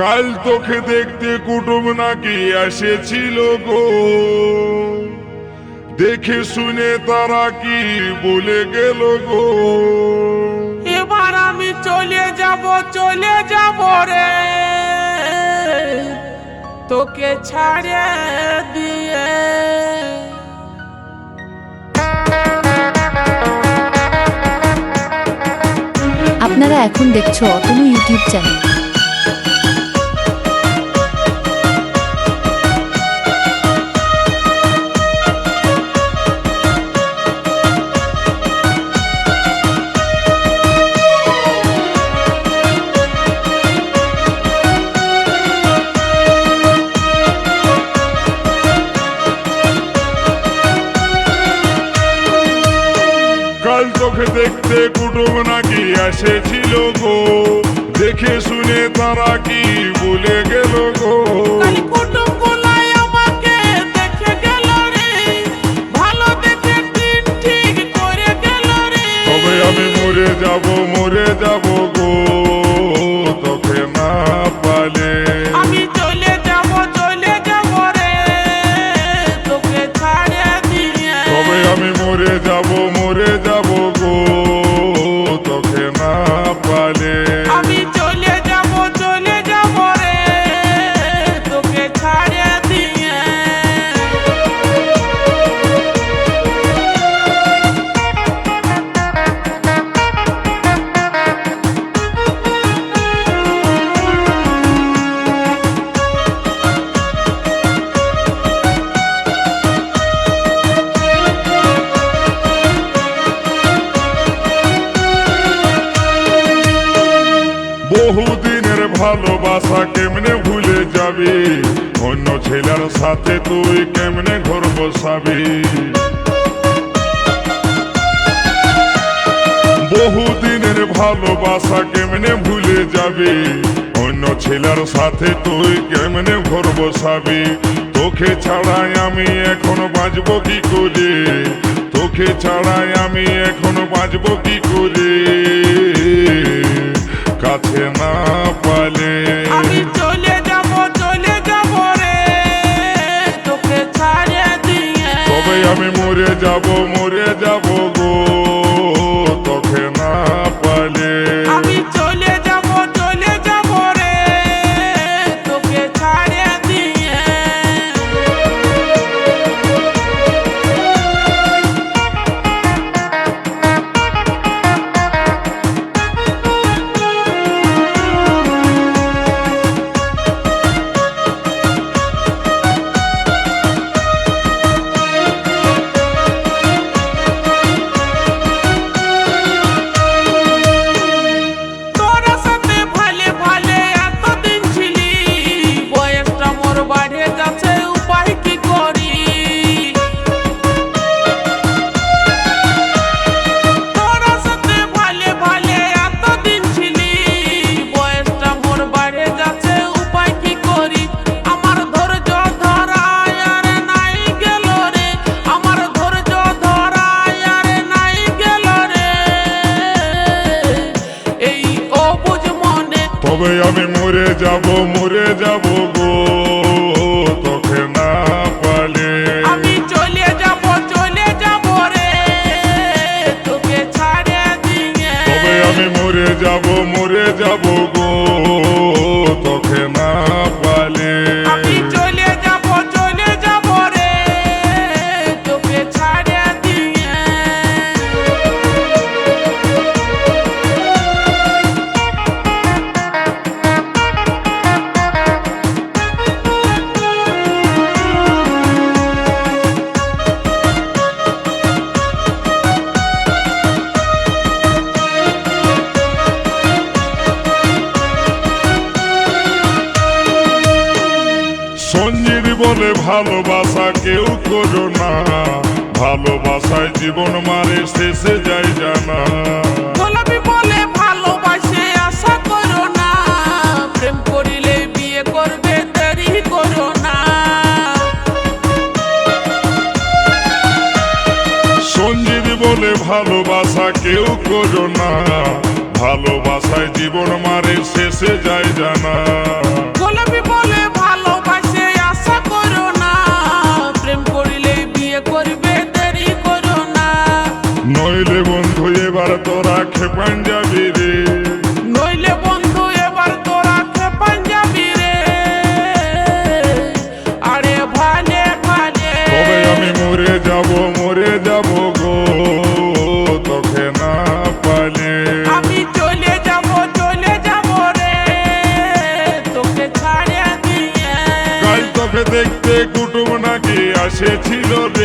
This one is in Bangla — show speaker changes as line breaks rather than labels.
কাল তোকে দেখতে কুটুম নাকি এসেছিল গো। দেখে শুনে তারা কি বলে গেল গো।
এবার আমি চলে যাব চলে যাব রে। তোকে ছাড়ে দিয়ে।
আপনারা এখন দেখছ অতনু ইউটিউব চ্যানেল।
দেখতে কুটুম নাকি এসেছিল গো? দেখে শুনে তারা কি বলে গেল গো? আমি মরে যাব মরে যাব ভালোবাসা কেমনে ভুলে যাবি? অন্য ছেলের সাথে তুই কেমনে ঘর বসাবি বহুদিনের ভালোবাসা কেমনে ভুলে যাবি? অন্য ছেলের সাথে তুই কেমনে ঘর বসাবি তোকে ছাড়াই আমি এখন বাঁচবো কি করে? তোকে ছাড়াই আমি এখন বাঁচবো কি করে? মরে যাব মরে যাব। তবে আমি মরে যাব মরে যাব। সঞ্জিত বলে ভালোবাসা কেউ করো না। ভালোবাসায় জীবন মারে শেষে যায় জানা।
ভালোবাসে
বলে কেউ করো না। ভালোবাসায় জীবন মারে শেষে যায় জানা। no